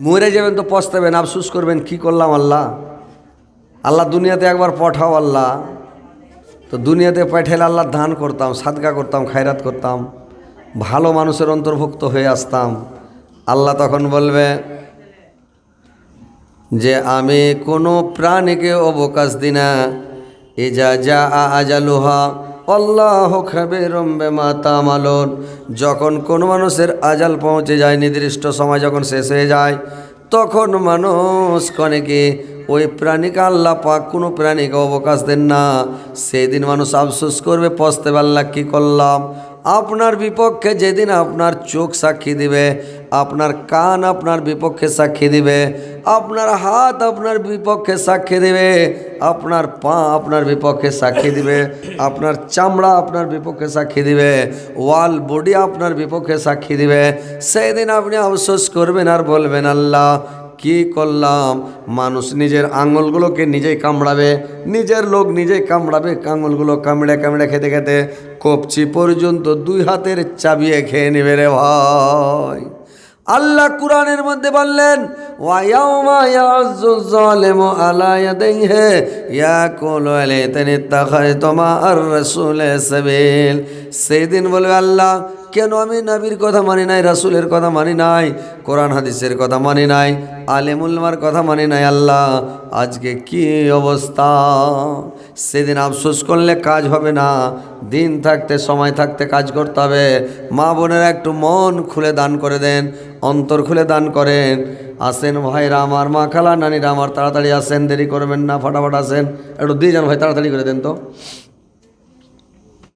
মরে যাবেন তো পস্তাবেন, আফসুস করবেন, কি করলাম আল্লাহ? আল্লাহ দুনিয়াতে একবার পাঠাও আল্লাহ। তো দুনিয়াতে পাঠাইলে আল্লাহ দান করতাম, সাদকা করতাম, খায়রাত করতাম, ভালো মানুষের অন্তর্ভুক্ত হয়ে আসতাম। আল্লাহ তখন বলবে যে, আমি কোনো প্রাণীকে অবকাশ দিই না। এ যা যা আজালুহা আল্লাহ খাবে রম্বে মাতা মালন যখন কোনো মানুষের আজাল পৌঁছে যায়, নির্দিষ্ট সময় যখন শেষ হয়ে যায়, তখন মানুষ কনেকে ওই প্রাণীকে আল্লাহ পাক কোনো প্রাণীকে অবকাশ দেন না। সেদিন মানুষ আফসোস করবে, পস্তে আল্লাহ কী করলাম? আপনার বিপক্ষে যেদিন আপনার চোখ সাক্ষী দিবে, আপনার কান আপনার বিপক্ষে সাক্ষী দিবে আপনার হাত আপনার বিপক্ষে সাক্ষী দিবে, আপনার পা আপনার বিপক্ষে সাক্ষী দিবে, আপনার চামড়া আপনার বিপক্ষে সাক্ষী দিবে, ওয়াল বডি আপনার বিপক্ষে সাক্ষী দিবে। সেই দিন আপনি আফসোস করবেন আর বলবেন, আল্লাহ, কি করলাম? মানুষ নিজের আঙুলগুলোকে নিজেই কামড়াবে, নিজের লোক নিজেই কামড়াবে, আঙুলগুলো কামড়ে কামড়ে খেতে খেতে কপচি পর্যন্ত দুই হাতের চাবিয়ে খেয়ে নেবে রে ভাই। আল্লাহ কুরআনের মধ্যে বললেন সেদিন বলবে আল্লাহ কেন আমি নবীর কথা মানি নাই, রাসূলের কথা মানি নাই, কোরআন হাদিসের কথা মানি নাই আলেমুলমার কথা মানি নাই আল্লাহ, আজকে কি অবস্থা? সেদিন আফসোস করলে কাজ হবে না, দিন থাকতে, সময় থাকতে কাজ করতে হবে, মা বোনেরা একটু মন খুলে দান করে দেন, অন্তর খুলে দান করেন, আসেন ভাইরা আমার, মা খালা, নানিরা আমার, তাড়াতাড়ি আসেন, দেরি করবেন না, ফাটাফাট আসেন, একটু দিয়ে যান ভাই তাড়াতাড়ি করে দেন তো।